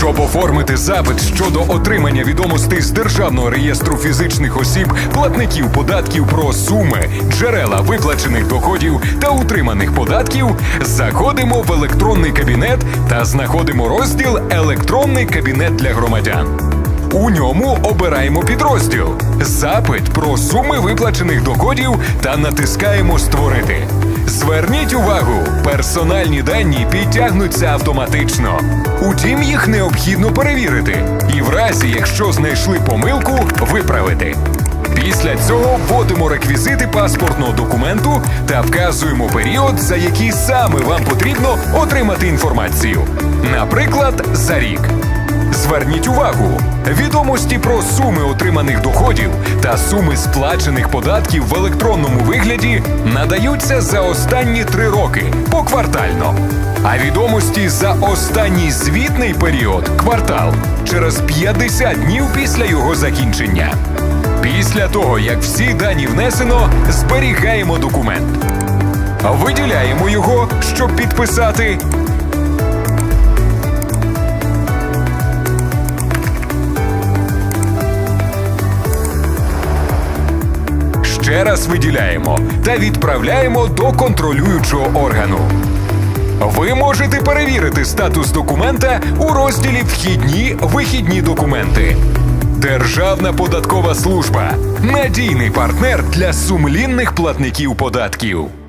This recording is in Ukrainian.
подати запит щодо отримання відомостей з Державного реєстру фізичних осіб, платників податків про суми, джерела виплачених доходів та утриманих податків, заходимо в електронний кабінет та знаходимо розділ Електронний кабінет для громадян. У ньому обираємо підрозділ Запит про суми виплачених доходів та натискаємо Створити. Зверніть увагу, персональні дані підтягнуться автоматично. Утім, їх необхідно перевірити і в разі, якщо знайшли помилку, виправити. Після цього вводимо реквізити паспортного документу та вказуємо період, за який саме вам потрібно отримати інформацію. Наприклад, за рік. Зверніть увагу, відомості про суми отриманих доходів та суми сплачених податків в електронному вигляді надаються за останні три роки поквартально. А відомості за останній звітний період квартал через 50 днів після його закінчення. Після того, як всі дані внесено, зберігаємо документ. Виділяємо його, щоб підписати, ще раз виділяємо та відправляємо до контролюючого органу. Ви можете перевірити статус документа у розділі Вхідні вихідні документи. Державна податкова служба надійний партнер для сумлінних платників податків.